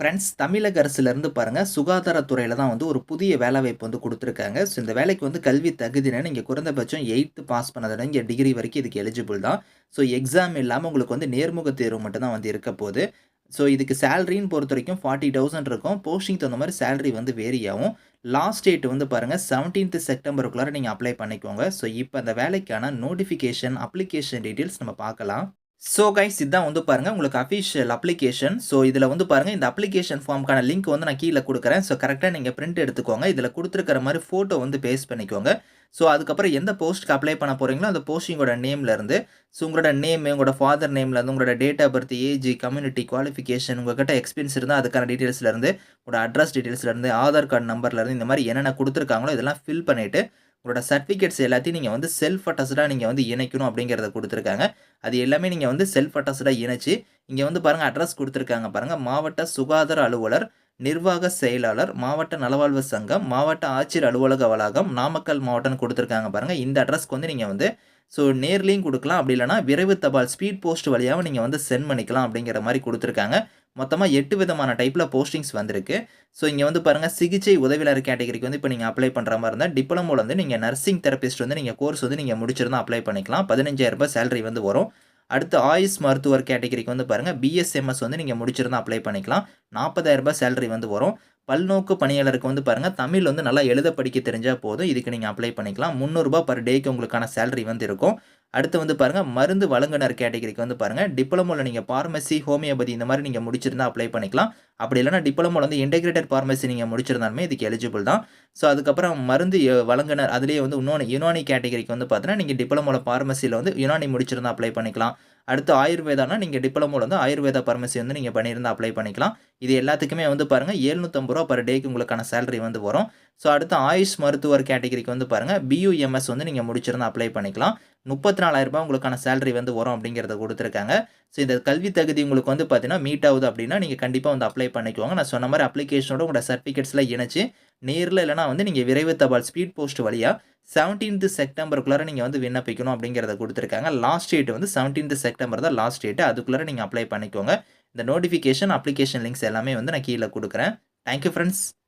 Friends தமிழக அரசுலேருந்து பாருங்கள் சுகாதாரத்துறையில் தான் வந்து ஒரு புதிய வேலைவாய்ப்பு வந்து கொடுத்துருக்காங்க. ஸோ இந்த வேலைக்கு வந்து கல்வி தகுதினா நீங்கள் குறைந்தபட்சம் எயித்து பாஸ் பண்ணதுனா இங்கே டிகிரி வரைக்கும் இதுக்கு எலிஜிபிள் தான். ஸோ எக்ஸாம் இல்லாமல் உங்களுக்கு வந்து நேர்முக தேர்வு மட்டும்தான் வந்து இருக்க போகுது. ஸோ இதுக்கு சேலரின்னு பொறுத்த வரைக்கும் ஃபார்ட்டி தௌசண்ட் இருக்கும். போஸ்டிங் தகுந்த மாதிரி சேலரி வந்து வேரி ஆகும். லாஸ்ட் டேட் வந்து பாருங்கள் செவன்டீன்த் செப்டம்பருக்குள்ளார நீங்கள் அப்ளை பண்ணிக்கோங்க. ஸோ இப்போ அந்த வேலைக்கான நோட்டிஃபிகேஷன் அப்ளிகேஷன் டீட்டெயில்ஸ் நம்ம பார்க்கலாம். ஸோ கைஸ் இதுதான் வந்து பாருங்கள் உங்களுக்கு அஃபிஷியல் அப்ளிகேஷன் ஸோ இதில் வந்து பாருங்கள் இந்த அப்ளிகேஷன் ஃபார்முக்கான லிங்க் வந்து நான் கீழே கொடுக்குறேன். ஸோ கரெக்டாக நீங்கள் பிரிண்ட் எடுத்துக்கோங்க. இதில் கொடுத்துருக்கிற மாதிரி ஃபோட்டோ வந்து பேஸ்ட் பண்ணிக்கோங்க. ஸோ அதுக்கப்புறம் எந்த போஸ்ட்டுக்கு அப்ளை பண்ண போகிறீங்களோ அந்த போஸ்டிங்கோட நேம்லேருந்து ஸோ உங்களோட நேம் உங்களோட ஃபாதர் நேம்லேருந்து உங்களோட date of birth age community qualification உங்கள்கிட்ட எக்ஸ்பீரியன்ஸ் இருந்தால் அதுக்கான டீட்டெயில்ஸ்லேருந்து உங்களோட அட்ரஸ் டீட்டெயில்ஸ்லேருந்து ஆதார் கார்டு நம்பர்லேருந்து இந்த மாதிரி என்னென்ன கொடுத்துருக்காங்களோ இதெல்லாம் ஃபில் பண்ணிவிட்டு உங்களோட சர்டிஃபிகேட்ஸ் எல்லாத்தையும் நீங்கள் வந்து செல்ஃப் அட்டஸ்டாக நீங்கள் வந்து இணைக்கணும் அப்படிங்கிறத கொடுத்துருக்காங்க. அது எல்லாமே நீங்கள் வந்து செல்ஃப் அட்டஸ்டாக இணைச்சி இங்கே வந்து பாருங்கள் அட்ரஸ் கொடுத்துருக்காங்க பாருங்கள் மாவட்ட சுகாதார அலுவலர் நிர்வாக செயலாளர் மாவட்ட நலவாழ்வு சங்கம் மாவட்ட ஆட்சியர் அலுவலக வளாகம் நாமக்கல் மாவட்டம்னு கொடுத்துருக்காங்க பாருங்கள் இந்த அட்ரஸ்க்கு வந்து நீங்கள் வந்து ஸோ நேர்லேயும் கொடுக்கலாம். அப்படி இல்லைனா விரைவு தபால் ஸ்பீட் போஸ்ட் வழியாகவும் நீங்கள் வந்து சென்ட் பண்ணிக்கலாம் அப்படிங்கிற மாதிரி கொடுத்துருக்காங்க. மொத்தமாக எட்டு விதமான டைப்பில் போஸ்டிங்ஸ் வந்திருக்கு. ஸோ இங்கே வந்து பாருங்கள் சிகிச்சை உதவியாளர் கேட்டகரிக்கு வந்து இப்போ நீங்கள் அப்ளை பண்ணுற மாதிரி இருந்தால் டிப்ளமோவில் வந்து நீங்கள் நர்சிங் தெரபிஸ்ட் வந்து நீங்கள் கோர்ஸ் வந்து நீங்கள் முடிச்சிருந்தால் அப்ளை பண்ணிக்கலாம். பதினஞ்சாயிரரூபா சேலரி வந்து வரும். அடுத்து ஆயுஷ் மருத்துவர் கேட்டகரிக்கு வந்து பாருங்கள் பிஎஸ்எம்எஸ் வந்து நீங்கள் முடிச்சிருந்தால் அப்ளை பண்ணிக்கலாம். நாற்பதாயிரரூபா சேலரி வந்து வரும். பல்நோக்கு பணியாளருக்கு வந்து பாருங்கள் தமிழ் வந்து நல்லா எழுத படிக்க தெரிஞ்சால் போதும். இதுக்கு நீங்கள் அப்ளை பண்ணிக்கலாம். முந்நூறுரூபா பர் டேக்கு உங்களுக்கான சேலரி வந்து இருக்கும். அடுத்து வந்து பாருங்கள் மருந்து வழங்குனர் கேட்டகரிக்கு வந்து பாருங்கள் டிப்ளமோவில் நீங்கள் ஃபார்மசி ஹோமியோபதி இந்த மாதிரி நீங்கள் முடிச்சிருந்தா அப்ளை பண்ணிக்கலாம். அப்படி இல்லைனா டிப்ளமோவில் வந்து இன்டெகிரேட்டட் ஃபார்மசி நீங்கள் முடிச்சிருந்தாலுமே இதுக்கு எலிஜிபிள் தான். ஸோ அதுக்கப்புறம் மருந்து வழங்குனர் அதுலேயே வந்து இன்னொன்று யுனானி கேட்டகரிக்கு வந்து பார்த்தீங்கன்னா நீங்கள் டிப்ளமோவில் ஃபார்மசியில் வந்து யுனானி முடிச்சிருந்தா அப்ளை பண்ணிக்கலாம். அடுத்து ஆயுர்வேதானா நீங்கள் டிப்ளமோவில் வந்து ஆயுர்வேதா ஃபார்மசி வந்து நீங்கள் பண்ணியிருந்தால் அப்ளை பண்ணிக்கலாம். இது எல்லாத்துக்குமே வந்து பாருங்கள் ஏழ்நூற்றம்பது ரூபா பர் டேக்கு உங்களுக்கான சேலரி வந்து வரும். ஸோ அடுத்து ஆயுஷ் மருத்துவர் கேட்டகரிக்கு வந்து பாருங்கள் பியூஎம்எஸ் வந்து நீங்கள் முடிச்சிருந்தால் அப்ளை பண்ணிக்கலாம். முப்பத்தி நாலாயிரரூபா உங்களுக்கான சேலரி வந்து வரும் அப்படிங்கிறத கொடுத்துருக்காங்க. ஸோ இந்த கல்வி தகுதி உங்களுக்கு வந்து பார்த்தீங்கன்னா மீட் ஆகுது அப்படின்னா நீங்கள் கண்டிப்பாக வந்து அப்ளை பண்ணிக்குவாங்க நான் சொன்ன மாதிரி அப்ளிகேஷனோட உங்களோட சர்டிஃபிகேட்ஸ்லாம் இணைச்சு நேரில் இல்லைனா வந்து நீங்கள் விரைவு தபால் ஸ்பீட் போஸ்ட் வழியாக செவன்டீன்த் செப்டம்பருக்குள்ளார நீங்கள் வந்து விண்ணப்பிக்கணும் அப்படிங்கிறத கொடுத்துருக்காங்க. லாஸ்ட் டேட் வந்து செவன்டீன்த் செப்டம்பர் தான் லாஸ்ட் டேட்டு அதுக்குள்ளார நீங்கள் அப்ளை பண்ணிக்கோங்க. இந்த நோட்டிஃபிகேஷன் அப்ளிகேஷன் லிங்க்ஸ் எல்லாமே வந்து நான் கீழே கொடுக்குறேன். Thank you friends